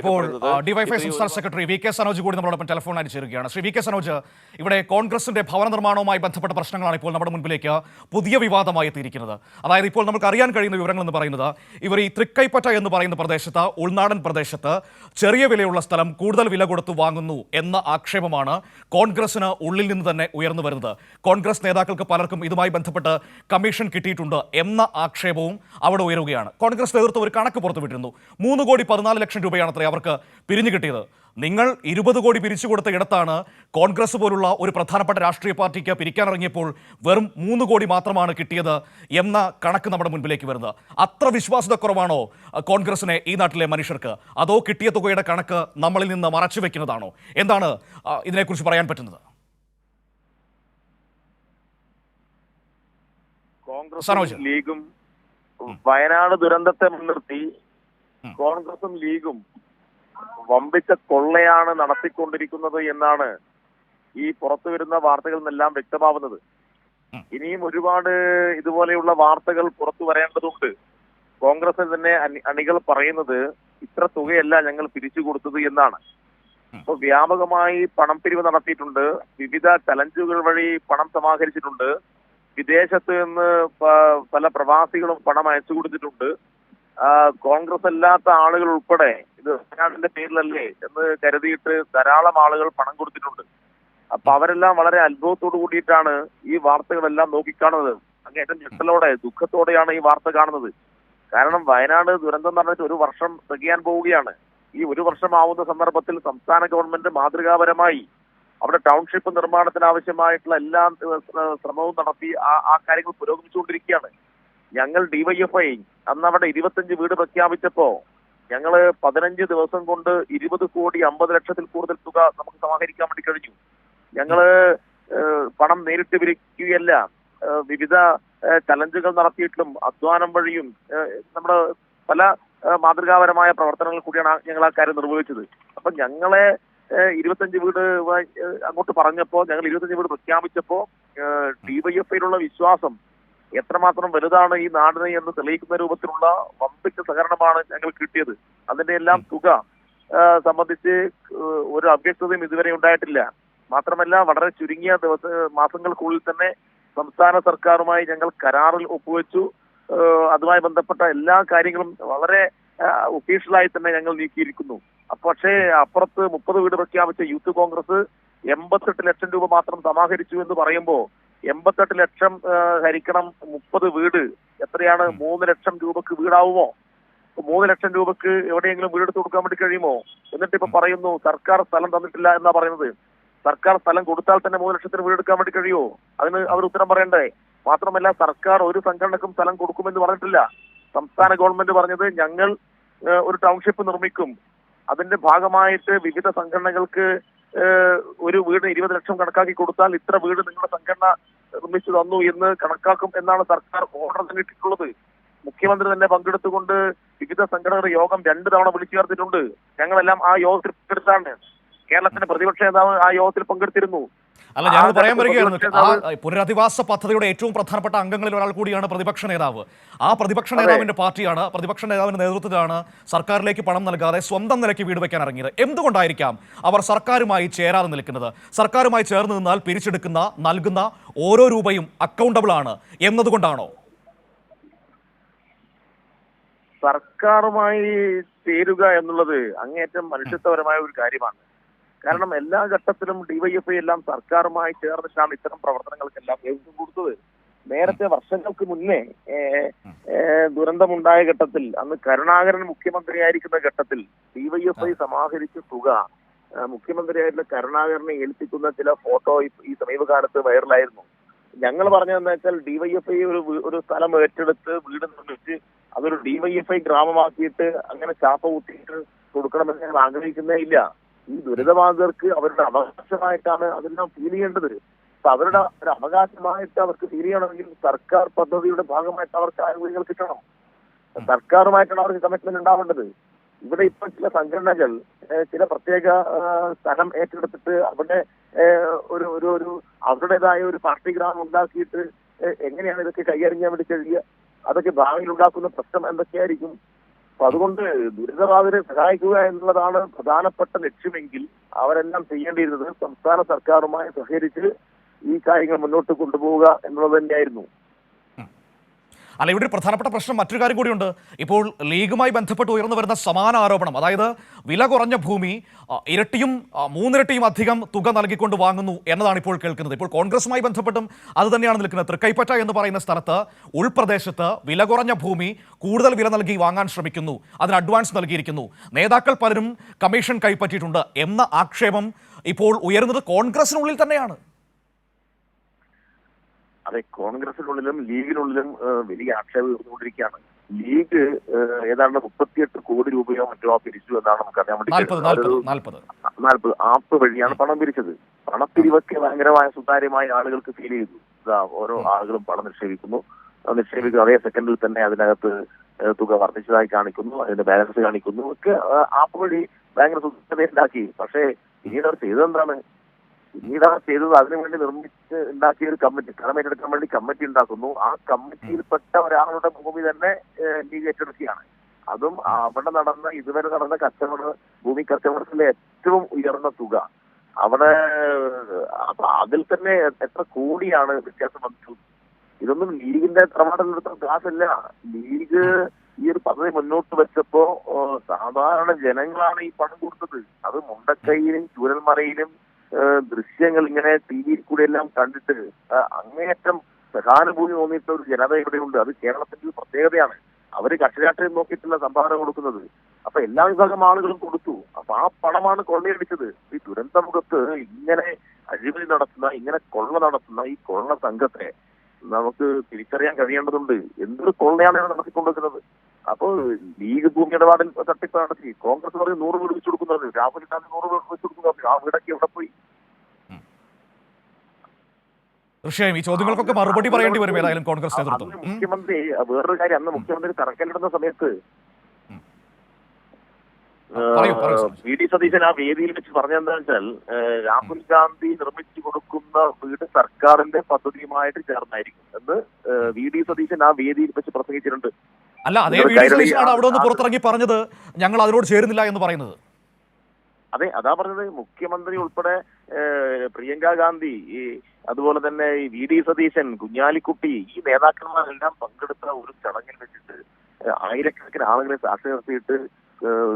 ഇപ്പോൾ ഡി ഡിവൈഫൈ സംസ്ഥാന secretary V K Sanoj കൂടി നമ്മളോടൊപ്പം ടെലിഫോൺ അടിച്ചിരിക്കുകയാണ് ശ്രീ വി കെ സനോജ് ഇവിടെ കോൺഗ്രസിന്റെ ഭവന നിർമ്മാണവുമായി ബന്ധപ്പെട്ട പ്രശ്നങ്ങളാണ് ഇപ്പോൾ നമ്മുടെ മുൻപിലേക്ക് പുതിയ വിവാദമായി എത്തിയിരിക്കുന്നത്. അതായത് ഇപ്പോൾ നമുക്ക് അറിയാൻ കഴിയുന്ന വിവരങ്ങൾ എന്ന് പറയുന്നത് ഇവർ ഈ തൃക്കൈപ്പറ്റ എന്ന് പറയുന്ന പ്രദേശത്ത് ഉൾനാടൻ പ്രദേശത്ത് ചെറിയ വിലയുള്ള സ്ഥലം കൂടുതൽ വില കൊടുത്തു വാങ്ങുന്നു എന്ന ആക്ഷേപമാണ് കോൺഗ്രസിന് ഉള്ളിൽ നിന്ന് തന്നെ ഉയർന്നു വരുന്നത്. കോൺഗ്രസ് നേതാക്കൾക്ക് പലർക്കും ഇതുമായി ബന്ധപ്പെട്ട് കമ്മീഷൻ കിട്ടിയിട്ടുണ്ട് എന്ന ആക്ഷേപവും അവിടെ ഉയരുകയാണ്. കോൺഗ്രസ് നേതൃത്വം ഒരു കണക്ക് പുറത്തുവിട്ടിരുന്നു. മൂന്ന് കോടി പതിനാല് ലക്ഷം രൂപയാണ് അത്രേ അവർക്ക് പിരിഞ്ഞു കിട്ടിയത്. നിങ്ങൾ ഇരുപത് കോടി പിരിച്ചു കൊടുത്ത ഇടത്താണ് കോൺഗ്രസ് പോലുള്ള ഒരു പ്രധാനപ്പെട്ട രാഷ്ട്രീയ പാർട്ടിക്ക് പിരിക്കാനിറങ്ങിയപ്പോൾ വെറും മൂന്ന് കോടി മാത്രമാണ് കിട്ടിയത് എന്ന കണക്ക് നമ്മുടെ മുൻപിലേക്ക് വരുന്നത്. അത്ര വിശ്വാസത കുറവാണോ കോൺഗ്രസിനെ ഈ നാട്ടിലെ മനുഷ്യർക്ക്? അതോ കിട്ടിയ തുകയുടെ കണക്ക് നമ്മളിൽ നിന്ന് മറച്ചു വെക്കുന്നതാണോ? എന്താണ് ഇതിനെക്കുറിച്ച് പറയാൻ പറ്റുന്നത്? കോൺഗ്രസും ലീഗും വയനാട് ദുരന്തത്തെ മുൻനിർത്തി കോൺഗ്രസും ലീഗും വമ്പിച്ച കൊള്ളയാണ് നടത്തിക്കൊണ്ടിരിക്കുന്നത് എന്നാണ് ഈ പുറത്തു വരുന്ന വാർത്തകളിൽ നിന്നെല്ലാം വ്യക്തമാവുന്നത് ഇനിയും ഒരുപാട് ഇതുപോലെയുള്ള വാർത്തകൾ പുറത്തു വരേണ്ടതുണ്ട്. കോൺഗ്രസിൽ തന്നെ അണി- അണികൾ പറയുന്നത് ഇത്ര തുകയല്ല ഞങ്ങൾ പിരിച്ചു കൊടുത്തത് എന്നാണ്. അപ്പൊ വ്യാപകമായി പണം പിരിവ് നടത്തിയിട്ടുണ്ട്. വിവിധ ചലഞ്ചുകൾ വഴി പണം സമാഹരിച്ചിട്ടുണ്ട്. വിദേശത്ത് നിന്ന് പല പ്രവാസികളും പണം അയച്ചു കൊടുത്തിട്ടുണ്ട്. കോൺഗ്രസ് അല്ലാത്ത ആളുകൾ ഉൾപ്പെടെ ഇത് വയനാടിന്റെ പേരിലല്ലേ എന്ന് കരുതിയിട്ട് ധാരാളം ആളുകൾ പണം കൊടുത്തിട്ടുണ്ട്. അപ്പൊ അവരെല്ലാം വളരെ അത്ഭുതത്തോടു കൂടിയിട്ടാണ് ഈ വാർത്തകളെല്ലാം നോക്കിക്കാണുന്നത്. അങ്ങേറ്റം ഞെട്ടലോടെ ദുഃഖത്തോടെയാണ് ഈ വാർത്ത കാണുന്നത്. കാരണം വയനാട് ദുരന്തം നടന്നിട്ട് ഒരു വർഷം തികയാൻ പോവുകയാണ്. ഈ ഒരു വർഷമാവുന്ന സന്ദർഭത്തിൽ സംസ്ഥാന ഗവൺമെന്റ് മാതൃകാപരമായി അവിടെ ടൗൺഷിപ്പ് നിർമ്മാണത്തിന് ആവശ്യമായിട്ടുള്ള എല്ലാ ശ്രമവും നടത്തി ആ കാര്യങ്ങൾ പുരോഗമിച്ചുകൊണ്ടിരിക്കുകയാണ്. ഞങ്ങൾ ഡിവൈഎഫ്ഐ അന്ന് അവിടെ ഇരുപത്തഞ്ച് വീട് പ്രഖ്യാപിച്ചപ്പോ ഞങ്ങൾ പതിനഞ്ച് ദിവസം കൊണ്ട് ഇരുപത് കോടി അമ്പത് ലക്ഷത്തിൽ കൂടുതൽ തുക നമുക്ക് സമാഹരിക്കാൻ വേണ്ടി കഴിഞ്ഞു. ഞങ്ങൾ പണം നേരിട്ട് വിരിക്കുകയല്ല. വിവിധ ചലഞ്ചുകൾ നടത്തിയിട്ടും അധ്വാനം വഴിയും നമ്മുടെ പല മാതൃകാപരമായ പ്രവർത്തനങ്ങൾ കൂടിയാണ് ഞങ്ങൾ ആ കാര്യം നിർവഹിച്ചത്. അപ്പൊ ഞങ്ങളെ ഇരുപത്തഞ്ച് വീട് അങ്ങോട്ട് പറഞ്ഞപ്പോ ഞങ്ങൾ ഇരുപത്തഞ്ച് വീട് പ്രഖ്യാപിച്ചപ്പോ ഡിവൈഎഫ്ഐയിലുള്ള വിശ്വാസം എത്രമാത്രം വലുതാണ് ഈ നാടിന് എന്ന് തെളിയിക്കുന്ന രൂപത്തിലുള്ള വമ്പിച്ച സഹകരണമാണ് ഞങ്ങൾ കിട്ടിയത്. അതിന്റെ എല്ലാം തുക സംബന്ധിച്ച് ഒരു അവ്യക്തതയും ഇതുവരെ ഉണ്ടായിട്ടില്ല. മാത്രമല്ല വളരെ ചുരുങ്ങിയ ദിവസ മാസങ്ങൾക്കുള്ളിൽ തന്നെ സംസ്ഥാന സർക്കാരുമായി ഞങ്ങൾ കരാറിൽ ഒപ്പുവെച്ചു. അതുമായി ബന്ധപ്പെട്ട എല്ലാ കാര്യങ്ങളും വളരെ ഒഫീഷ്യലായി തന്നെ ഞങ്ങൾ നീക്കിയിരിക്കുന്നു. പക്ഷേ അപ്പുറത്ത് മുപ്പത് വീട് പ്രഖ്യാപിച്ച യൂത്ത് കോൺഗ്രസ് എൺപത്തെട്ട് ലക്ഷം രൂപ മാത്രം സമാഹരിച്ചു എന്ന് പറയുമ്പോ എൺപത്തെട്ട് ലക്ഷം ഹരിക്കണം മുപ്പത് വീട്. എത്രയാണ്? മൂന്ന് ലക്ഷം രൂപക്ക് വീടാവുമോ? മൂന്ന് ലക്ഷം രൂപക്ക് എവിടെയെങ്കിലും വീട് എടുത്ത് കൊടുക്കാൻ വേണ്ടി കഴിയുമോ? എന്നിട്ട് ഇപ്പൊ പറയുന്നു സർക്കാർ സ്ഥലം തന്നിട്ടില്ല എന്നാ പറയുന്നത്. സർക്കാർ സ്ഥലം കൊടുത്താൽ തന്നെ മൂന്ന് ലക്ഷത്തിന് വീടെടുക്കാൻ വേണ്ടി കഴിയുമോ? അതിന് അവർ ഉത്തരം പറയണ്ടേ? മാത്രമല്ല സർക്കാർ ഒരു സംഘടനക്കും സ്ഥലം കൊടുക്കുമെന്ന് പറഞ്ഞിട്ടില്ല. സംസ്ഥാന ഗവൺമെന്റ് പറഞ്ഞത് ഞങ്ങൾ ഒരു ടൗൺഷിപ്പ് നിർമ്മിക്കും. അതിന്റെ ഭാഗമായിട്ട് വിവിധ സംഘടനകൾക്ക് ഒരു വീട് ഇരുപത് ലക്ഷം കണക്കാക്കി കൊടുത്താൽ ഇത്ര വീട് നിങ്ങളുടെ സംഘടന നിർമ്മിച്ചു തന്നു എന്ന് കണക്കാക്കും എന്നാണ് സർക്കാർ ഓർഡർ നൽകിയിട്ടുള്ളത് മുഖ്യമന്ത്രി തന്നെ പങ്കെടുത്തുകൊണ്ട് വിവിധ സംഘടനകളുടെ യോഗം രണ്ടു തവണ വിളിച്ചു ചേർത്തിട്ടുണ്ട്. ഞങ്ങളെല്ലാം ആ യോഗത്തിൽ പങ്കെടുത്താണ്. കേരളത്തിന്റെ പ്രതിപക്ഷ നേതാവ് ആ യോഗത്തിൽ പങ്കെടുത്തിരുന്നു. അല്ല ഞാൻ പറയാൻ വരികയാണ്. പുനരധിവാസ പദ്ധതിയുടെ ഏറ്റവും പ്രധാനപ്പെട്ട അംഗങ്ങളിൽ ഒരാൾ കൂടിയാണ് പ്രതിപക്ഷ നേതാവ്. ആ പ്രതിപക്ഷ നേതാവിന്റെ പാർട്ടിയാണ് പ്രതിപക്ഷ നേതാവിന്റെ നേതൃത്വത്തിലാണ് സർക്കാരിലേക്ക് പണം നൽകാതെ സ്വന്തം നിലയ്ക്ക് വീട് വെക്കാൻ ഇറങ്ങിയത്. എന്തുകൊണ്ടായിരിക്കാം അവർ സർക്കാരുമായി ചേരാതെ നിൽക്കുന്നത്? സർക്കാരുമായി ചേർന്ന് നിന്നാൽ പിരിച്ചെടുക്കുന്ന നൽകുന്ന ഓരോ രൂപയും അക്കൗണ്ടബിൾ ആണ് എന്നതുകൊണ്ടാണോ? സർക്കാരുമായി ചേരുക എന്നുള്ളത് അങ്ങേറ്റം മനുഷ്യത്വപരമായ ഒരു കാര്യമാണ്. കാരണം എല്ലാ ഘട്ടത്തിലും ഡിവൈഎഫ്ഐ എല്ലാം സർക്കാരുമായി ചേർന്നിട്ടാണ് ഇത്തരം പ്രവർത്തനങ്ങൾക്കെല്ലാം നേതൃത്വം കൊടുത്തത്. നേരത്തെ വർഷങ്ങൾക്ക് മുന്നേ ദുരന്തമുണ്ടായ ഘട്ടത്തിൽ അന്ന് കരുണാകരൻ മുഖ്യമന്ത്രിയായിരിക്കുന്ന ഘട്ടത്തിൽ ഡിവൈഎഫ്ഐ സമാഹരിച്ച തുക മുഖ്യമന്ത്രിയായിട്ടുള്ള കരുണാകരനെ ഏൽപ്പിക്കുന്ന ചില ഫോട്ടോ ഈ- ഈ സമീപകാലത്ത് വൈറലായിരുന്നു. ഞങ്ങൾ പറഞ്ഞതെന്ന് വെച്ചാൽ ഡിവൈഎഫ്ഐ ഒരു ഒരു സ്ഥലം ഏറ്റെടുത്ത് വീട് നിർമ്മിച്ച് അതൊരു ഡിവൈഎഫ്ഐ ഗ്രാമമാക്കിയിട്ട് അങ്ങനെ ചാപ്പ കുത്തിയിട്ട് കൊടുക്കണമെന്ന് ഞങ്ങൾ ആഗ്രഹിക്കുന്നേ ഇല്ല. ഈ ദുരിതബാധിതർക്ക് അവരുടെ അവകാശമായിട്ടാണ് അതെല്ലാം ഫീൽ ചെയ്യേണ്ടത്. അപ്പൊ അവരുടെ ഒരു അവകാശമായിട്ട് അവർക്ക് ഫീൽ ചെയ്യണമെങ്കിൽ സർക്കാർ പദ്ധതിയുടെ ഭാഗമായിട്ട് അവർക്ക് ആനുകൂല്യങ്ങൾ കിട്ടണം. സർക്കാരുമായിട്ടാണ് അവർക്ക് കമ്മിറ്റ്മെന്റ് ഉണ്ടാവേണ്ടത്. ഇവിടെ ഇപ്പൊ ചില സംഘടനകൾ ചില പ്രത്യേക സ്ഥലം ഏറ്റെടുത്തിട്ട് അവിടെ ഒരു ഒരു ഒരു അവരുടേതായ ഒരു പാർട്ടി ഗ്രാമം ഉണ്ടാക്കിയിട്ട് എങ്ങനെയാണ് ഇതൊക്കെ കൈകാര്യം ചെയ്യാൻ വേണ്ടി കഴിയുക? അതൊക്കെ ഭാവിയിൽ ഉണ്ടാക്കുന്ന പ്രശ്നം എന്തൊക്കെയായിരിക്കും? അപ്പൊ അതുകൊണ്ട് ദുരിതബാധിതരെ സഹായിക്കുക എന്നുള്ളതാണ് പ്രധാനപ്പെട്ട ലക്ഷ്യമെങ്കിൽ അവരെല്ലാം ചെയ്യേണ്ടിയിരുന്നത് സംസ്ഥാന സർക്കാരുമായി സഹകരിച്ച് ഈ കാര്യങ്ങൾ മുന്നോട്ട് കൊണ്ടുപോവുക എന്നുള്ളത് തന്നെയായിരുന്നു. അല്ല ഇവിടെ ഒരു പ്രധാനപ്പെട്ട പ്രശ്നം മറ്റൊരു കാര്യം കൂടിയുണ്ട്. ഇപ്പോൾ ലീഗുമായി ബന്ധപ്പെട്ട് ഉയർന്നു വരുന്ന സമാന ആരോപണം അതായത് വില കുറഞ്ഞ ഭൂമി ഇരട്ടിയും മൂന്നിരട്ടിയും അധികം തുക നൽകിക്കൊണ്ട് വാങ്ങുന്നു എന്നതാണ് ഇപ്പോൾ കേൾക്കുന്നത്. ഇപ്പോൾ കോൺഗ്രസുമായി ബന്ധപ്പെട്ടും അത് തന്നെയാണ് നിൽക്കുന്നത്. തൃക്കൈപ്പറ്റ എന്ന് പറയുന്ന സ്ഥലത്ത് ഉൾപ്രദേശത്ത് വില കുറഞ്ഞ ഭൂമി കൂടുതൽ വില നൽകി വാങ്ങാൻ ശ്രമിക്കുന്നു. അതിന് അഡ്വാൻസ് നൽകിയിരിക്കുന്നു. നേതാക്കൾ പലരും കമ്മീഷൻ കൈപ്പറ്റിയിട്ടുണ്ട് എന്ന ആക്ഷേപം ഇപ്പോൾ ഉയരുന്നത് കോൺഗ്രസിനുള്ളിൽ തന്നെയാണ്. അതെ കോൺഗ്രസിനുള്ളിലും ലീഗിനുള്ളിലും വലിയ ആക്ഷേപം ഉയർന്നുകൊണ്ടിരിക്കുകയാണ്. ലീഗ് ഏതാണ്ട് മുപ്പത്തിയെട്ട് കോടി രൂപയോ മറ്റോ പിരിച്ചു എന്നാണ് നമുക്ക് അറിയാൻ വേണ്ടി നാൽപ്പത് ആപ്പ് വഴിയാണ് പണം പിരിച്ചത്. പണപ്പിരിവൊക്കെ ഭയങ്കരമായ സുതാര്യമായ ആളുകൾക്ക് ഫീൽ ചെയ്തു. ഓരോ ആളുകളും പണം നിക്ഷേപിക്കുന്നു. നിക്ഷേപിക്കുന്നു അതേ സെക്കൻഡിൽ തന്നെ അതിനകത്ത് തുക വർദ്ധിച്ചതായി കാണിക്കുന്നു. അതിന്റെ ബാലൻസ് കാണിക്കുന്നു. ഒക്കെ ആപ്പ് വഴി ഭയങ്കര സുതാര്യത ഉണ്ടാക്കി പക്ഷേ പിന്നീട് അവർ ചെയ്തതെന്താണ് പിന്നീട് അവർ ചെയ്തത് അതിനുവേണ്ടി നിർമ്മിച്ച് ഉണ്ടാക്കിയ ഒരു കമ്മിറ്റി സ്ഥലം ഏറ്റെടുക്കാൻ വേണ്ടി കമ്മിറ്റി ഉണ്ടാക്കുന്നു. ആ കമ്മിറ്റിയിൽപ്പെട്ട ഒരാളുടെ ഭൂമി തന്നെ ഡി ഏറ്റെടുക്കുകയാണ് അതും അവിടെ നടന്ന ഇതുവരെ നടന്ന കച്ചവട ഭൂമി കച്ചവടത്തിലെ ഏറ്റവും ഉയർന്ന തുക. അവിടെ അപ്പൊ അതിൽ തന്നെ എത്ര കോടിയാണ് വ്യത്യാസം വന്നത് ഇതൊന്നും ലീഗിന്റെ തറവാടിലെടുത്ത കാശല്ല. ലീഗ് ഈ ഒരു പദ്ധതി മുന്നോട്ട് വെച്ചപ്പോ സാധാരണ ജനങ്ങളാണ് ഈ പണം കൊടുത്തത്. അത് മുണ്ടക്കൈയിലും ചൂരൽമറയിലും ദൃശ്യങ്ങൾ ഇങ്ങനെ ടി വിയിൽ കൂടെ എല്ലാം കണ്ടിട്ട് അങ്ങേയറ്റം സഹാനുഭൂതി തോന്നിയിട്ടുള്ള ഒരു ജനത ഇവിടെയുണ്ട്. അത് കേരളത്തിന്റെ ഒരു പ്രത്യേകതയാണ്. അവർ കക്ഷിരാഷ്ട്രീയം നോക്കിയിട്ടുള്ള സംഭാവന കൊടുക്കുന്നത്. അപ്പൊ എല്ലാ വിഭാഗം ആളുകളും കൊടുത്തു. അപ്പൊ ആ പണമാണ് കൊള്ളയടിച്ചത്. ഈ ദുരന്തമുഖത്ത് ഇങ്ങനെ അഴിമതി നടത്തുന്ന ഇങ്ങനെ കൊള്ള നടത്തുന്ന ഈ കൊള്ള സംഘത്തെ നമുക്ക് തിരിച്ചറിയാൻ കഴിയേണ്ടതുണ്ട്. എന്തൊരു കൊള്ളയാണ് ഇവിടെ നടത്തിക്കൊണ്ടിരിക്കുന്നത്? അപ്പോൾ ലീഗ് ഭൂമി ഇടപാടിൽ തട്ടിപ്പ് നടത്തി. കോൺഗ്രസ് പറയും നൂറ് വീട് വെച്ചു കൊടുക്കുന്നത് രാഹുൽ ഗാന്ധി നൂറ് വീട് വെച്ചു കൊടുക്കുന്നത് ആ വീടൊക്കെ എവിടെ പോയി? തീർച്ചയായും ഈ ചോദ്യങ്ങൾക്കൊക്കെ മറുപടി പറയേണ്ടി വരും ഏതായാലും കോൺഗ്രസ് നേതൃത്വം. മുഖ്യമന്ത്രി വേറൊരു കാര്യം അന്ന് മുഖ്യമന്ത്രി തറക്കല്ലിടുന്ന സമയത്ത് വി ഡി സതീശൻ ആ വേദിയിൽ വെച്ച് പറഞ്ഞെന്താ വെച്ചാൽ രാഹുൽ ഗാന്ധി നിർമ്മിച്ചു കൊടുക്കുന്ന വീട് സർക്കാരിന്റെ പദ്ധതിയുമായിട്ട് ചേർന്നായിരിക്കും എന്ന് വി ഡി സതീശൻ ആ വേദിയിൽ വെച്ച് പ്രസംഗിച്ചിട്ടുണ്ട്. അല്ല അതേ നിങ്ങൾ വി ഡി കൈരളി സതീശനാണ് അവിടെ നിന്ന് പുറത്തിറങ്ങി പറഞ്ഞത്. ഞങ്ങൾ അതിനോട് ചേരുന്നില്ല എന്ന് പറയുന്നത്. അതെ അതാ പറഞ്ഞത്. മുഖ്യമന്ത്രി ഉൾപ്പെടെ പ്രിയങ്ക ഗാന്ധി ഈ അതുപോലെ തന്നെ ഈ വി ഡി സതീശൻ കുഞ്ഞാലിക്കുട്ടി ഈ നേതാക്കന്മാരെല്ലാം പങ്കെടുത്ത ഒരു ചടങ്ങിൽ വെച്ചിട്ട് ആയിരക്കണക്കിന് ആളുകളെ സാക്ഷി നിർത്തിയിട്ട്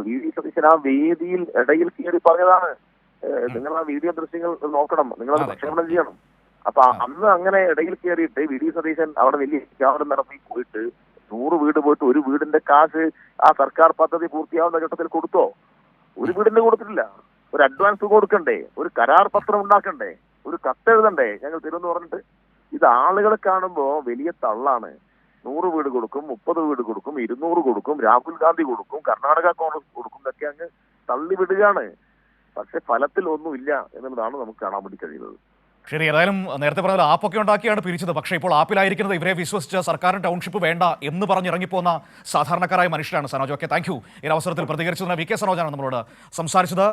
വി ഡി സതീശൻ ആ വേദിയിൽ ഇടയിൽ കയറി പറഞ്ഞതാണ്. നിങ്ങൾ ആ വീഡിയോ ദൃശ്യങ്ങൾ നോക്കണം. നിങ്ങൾ അത്. അതെ. പ്രക്ഷേപണം ചെയ്യണം. അപ്പൊ അന്ന് അങ്ങനെ ഇടയിൽ കയറിയിട്ട് വി ഡി സതീശൻ അവിടെ വലിയ വിജ്ഞാപനം നടത്തി പോയിട്ട് നൂറ് വീട് പോയിട്ട് ഒരു വീടിന്റെ കാശ് ആ സർക്കാർ പദ്ധതി പൂർത്തിയാവുന്ന ഘട്ടത്തിൽ കൊടുത്തോ? ഒരു വീടിന്റെ കൊടുത്തിട്ടില്ല. ഒരു അഡ്വാൻസ് കൊടുക്കണ്ടേ? ഒരു കരാർ പത്രം ഉണ്ടാക്കണ്ടേ? ഒരു കത്ത് എഴുതണ്ടേ? ഞങ്ങൾ തരുമെന്ന് പറഞ്ഞിട്ട് ഇത് ആളുകളെ കാണുമ്പോ വലിയ തള്ളാണ്. നൂറ് വീട് കൊടുക്കും മുപ്പത് വീട് കൊടുക്കും ഇരുന്നൂറ് കൊടുക്കും രാഹുൽ ഗാന്ധി കൊടുക്കും കർണാടക കോൺഗ്രസ് കൊടുക്കും എന്നൊക്കെ അങ്ങ് തള്ളി വിടുകയാണ്. പക്ഷെ ഫലത്തിൽ ഒന്നുമില്ല എന്നുള്ളതാണ് നമുക്ക് കാണാൻ വേണ്ടി കഴിയുന്നത്. ശരി ഏതായാലും നേരത്തെ പറഞ്ഞ ആപ്പൊക്കെ ഉണ്ടാക്കിയാണ് പിരിച്ചത്. പക്ഷേ ഇപ്പോൾ ആപ്പിലായിരിക്കുന്നത് ഇവരെ വിശ്വസിച്ച് സർക്കാരിന് ടൗൺഷിപ്പ് വേണ്ട എന്ന് പറഞ്ഞ് ഇറങ്ങിപ്പോന്ന സാധാരണക്കാരായ മനുഷ്യരാണ് സനോജ്. Okay thank you. ഈ അവസരത്തിൽ പ്രതികരിച്ചതിന് വി കെ സനോജാണ് നമ്മളോട് സംസാരിച്ചത്.